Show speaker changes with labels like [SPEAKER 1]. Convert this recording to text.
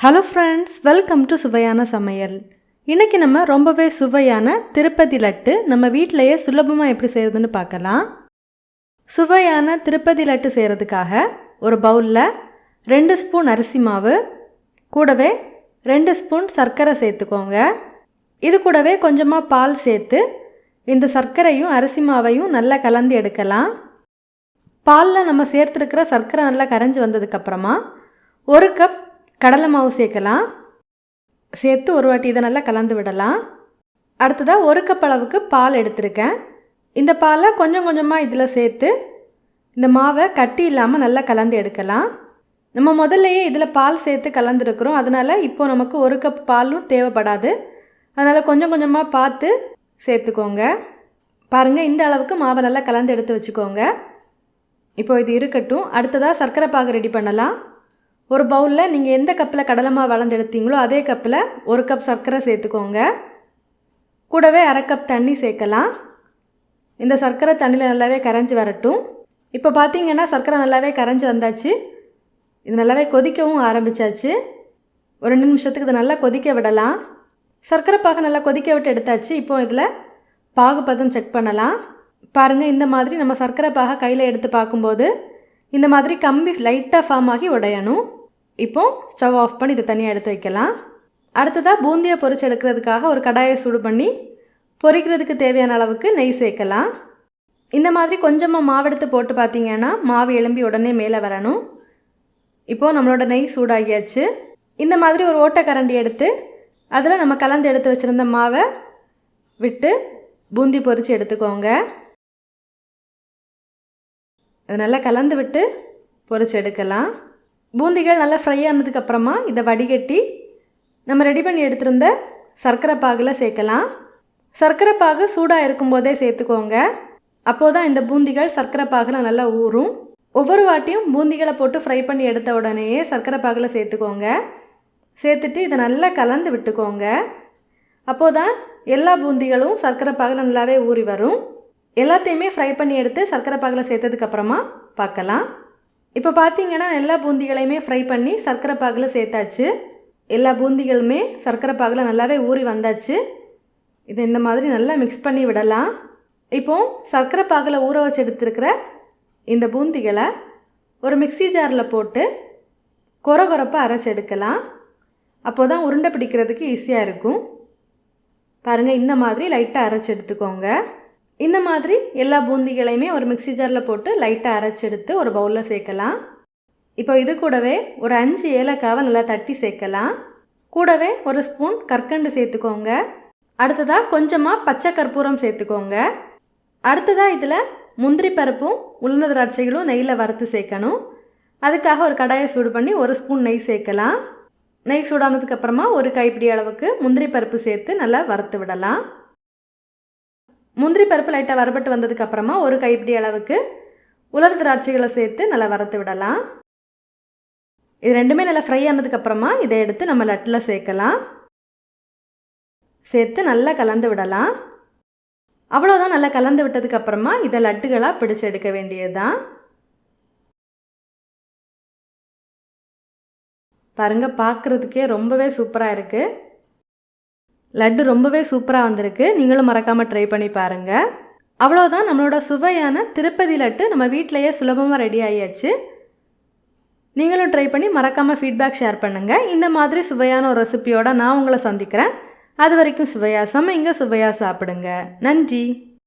[SPEAKER 1] Hello friends welcome to சுவையான சமையல். இன்றைக்கி நம்ம ரொம்பவே சுவையான திருப்பதி லட்டு நம்ம வீட்டிலையே சுலபமாக எப்படி செய்கிறதுன்னு பார்க்கலாம். சுவையான திருப்பதி லட்டு செய்கிறதுக்காக ஒரு பவுலில் ரெண்டு ஸ்பூன் அரிசி மாவு கூடவே ரெண்டு ஸ்பூன் சர்க்கரை சேர்த்துக்கோங்க. இது கூடவே கொஞ்சமாக பால் சேர்த்து இந்த சர்க்கரையும் அரிசி மாவையும் நல்லா கலந்து எடுக்கலாம். பாலில் நம்ம சேர்த்துருக்கிற சர்க்கரை நல்லா கரைஞ்சி வந்ததுக்கப்புறமா ஒரு கப் கடலை மாவு சேர்க்கலாம். சேர்த்து ஒரு வாட்டி இதை நல்லா கலந்து விடலாம். அடுத்ததாக ஒரு கப் அளவுக்கு பால் எடுத்திருக்கேன். இந்த பாலை கொஞ்சம் கொஞ்சமாக இதில் சேர்த்து இந்த மாவை கட்டி இல்லாமல் நல்லா கலந்து எடுக்கலாம். நம்ம முதல்லையே இதில் பால் சேர்த்து கலந்துருக்குறோம். அதனால் இப்போது நமக்கு ஒரு கப் பாலும் தேவைப்படாது. அதனால் கொஞ்சம் கொஞ்சமாக பார்த்து சேர்த்துக்கோங்க. பாருங்கள் இந்த அளவுக்கு மாவை நல்லா கலந்து எடுத்து வச்சுக்கோங்க. இப்போ இது இருக்கட்டும். அடுத்ததாக சர்க்கரை பாகு ரெடி பண்ணலாம். ஒரு பவுலில் நீங்கள் எந்த கப்பில் கடலை மாவு வளர்ந்து எடுத்தீங்களோ அதே கப்பில் ஒரு கப் சர்க்கரை சேர்த்துக்கோங்க. கூடவே அரை கப் தண்ணி சேர்க்கலாம். இந்த சர்க்கரை தண்ணியில் நல்லாவே கரைஞ்சி வரட்டும். இப்போ பார்த்தீங்கன்னா சர்க்கரை நல்லாவே கரைஞ்சி வந்தாச்சு. இது நல்லாவே கொதிக்கவும் ஆரம்பித்தாச்சு ஒரு ரெண்டு நிமிஷத்துக்கு இதை நல்லா கொதிக்க விடலாம். சர்க்கரை பாகு நல்லா கொதிக்க விட்டு எடுத்தாச்சு. இப்போ இதில் பாகு பதம் செக் பண்ணலாம். பாருங்கள் இந்த மாதிரி நம்ம சர்க்கரை பாகை கையில் எடுத்து பார்க்கும்போது இந்த மாதிரி கம்பி லைட்டாக ஃபார்ம் ஆகி உடையணும். இப்போது ஸ்டவ் ஆஃப் பண்ணி இதை தனியாக எடுத்து வைக்கலாம். அடுத்ததாக பூந்தியை பொரிச்சு எடுக்கிறதுக்காக ஒரு கடாயை சூடு பண்ணி பொரிக்கிறதுக்கு தேவையான அளவுக்கு நெய் சேர்க்கலாம். இந்த மாதிரி கொஞ்சமாக மாவெடுத்து போட்டு பார்த்தீங்கன்னா மாவு எலும்பி உடனே மேலே வரணும். இப்போது நம்மளோட நெய் சூடாகியாச்சு. இந்த மாதிரி ஒரு ஓட்டக்கரண்டி எடுத்து அதில் நம்ம கலந்து எடுத்து வச்சுருந்த மாவை விட்டு பூந்தி பொரித்து எடுத்துக்கோங்க. அது நல்லா கலந்து விட்டு பொரிச்சு எடுக்கலாம். பூந்திகள் நல்லா ஃப்ரை ஆனதுக்கப்புறமா இதை வடிகட்டி நம்ம ரெடி பண்ணி எடுத்திருந்த சர்க்கரை பாகில் சேர்க்கலாம். சர்க்கரை பாகு சூடாக இருக்கும்போதே சேர்த்துக்கோங்க. அப்போது தான் இந்த பூந்திகள் சர்க்கரை பாகில் நல்லா ஊறும். ஒவ்வொரு வாட்டியும் பூந்திகளை போட்டு ஃப்ரை பண்ணி எடுத்த உடனேயே சர்க்கரை பாகில் சேர்த்துக்கோங்க. சேர்த்துட்டு இதை நல்லா கலந்து விட்டுக்கோங்க. அப்போது தான் எல்லா பூந்திகளும் சர்க்கரை பாகில் நல்லாவே ஊறி வரும். எல்லாத்தையுமே ஃப்ரை பண்ணி எடுத்து சர்க்கரை பாகில் சேர்த்ததுக்கப்புறமா பார்க்கலாம். இப்போ பார்த்தீங்கன்னா எல்லா பூந்திகளையுமே ஃப்ரை பண்ணி சர்க்கரை பாகில் சேர்த்தாச்சு. எல்லா பூந்திகளுமே சர்க்கரை பாகில் நல்லாவே ஊறி வந்தாச்சு. இதை இந்த மாதிரி நல்லா மிக்ஸ் பண்ணி விடலாம். இப்போது சர்க்கரை பாகில் ஊற வச்சு எடுத்துருக்கிற இந்த பூந்திகளை ஒரு மிக்சி ஜாரில் போட்டு கொர கொரப்பாக அரைச்சி எடுக்கலாம். அப்போ தான் உருண்டை பிடிக்கிறதுக்கு ஈஸியாக இருக்கும். பாருங்கள் இந்த மாதிரி லைட்டாக அரைச்சி எடுத்துக்கோங்க. இந்த மாதிரி எல்லா பூந்திகளையுமே ஒரு மிக்சி ஜாரில் போட்டு லைட்டாக அரைச்சி எடுத்து ஒரு பவுலில் சேர்க்கலாம். இப்போ இது கூடவே ஒரு அஞ்சு ஏலக்காவை நல்லா தட்டி சேர்க்கலாம். கூடவே ஒரு ஸ்பூன் கற்கண்டு சேர்த்துக்கோங்க. அடுத்ததாக கொஞ்சமாக பச்சை கற்பூரம் சேர்த்துக்கோங்க. அடுத்ததாக இதில் முந்திரி பருப்பும் உளுந்த திராட்சைகளும் நெய்யில் வறுத்து சேர்க்கணும். அதுக்காக ஒரு கடாயை சூடு பண்ணி ஒரு ஸ்பூன் நெய் சேர்க்கலாம். நெய் சூடானதுக்கப்புறமா ஒரு கைப்பிடி அளவுக்கு முந்திரி பருப்பு சேர்த்து நல்லா வறுத்து விடலாம். முந்திரி பருப்பு லைட்டாக வரப்பட்டு வந்ததுக்கப்புறமா ஒரு கைப்பிடி அளவுக்கு உலர் திராட்சைகளை சேர்த்து நல்லா வறுத்து விடலாம். இது ரெண்டுமே நல்லா ஃப்ரை ஆனதுக்கப்புறமா இதை எடுத்து நம்ம லட்டில் சேர்க்கலாம். சேர்த்து நல்லா கலந்து விடலாம். அவ்வளோதான் நல்லா கலந்து விட்டதுக்கப்புறமா இதை லட்டுகளாக பிடிச்சு எடுக்க வேண்டியது தான் பாருங்கள் பார்க்குறதுக்கே ரொம்பவே சூப்பராக இருக்குது லட்டு ரொம்பவே சூப்பராக வந்திருக்கு. நீங்களும் மறக்காமல் ட்ரை பண்ணி பாருங்கள் அவ்வளோதான் நம்மளோட சுவையான திருப்பதி லட்டு நம்ம வீட்டிலையே சுலபமாக ரெடி ஆகியாச்சு நீங்களும் ட்ரை பண்ணி மறக்காமல் ஃபீட்பேக் ஷேர் பண்ணுங்கள் இந்த மாதிரி சுவையான ஒரு ரெசிபியோட நான் உங்களை சந்திக்கிறேன். அது வரைக்கும் சுவையாக இங்கே சுவையாக சாப்பிடுங்க. நன்றி.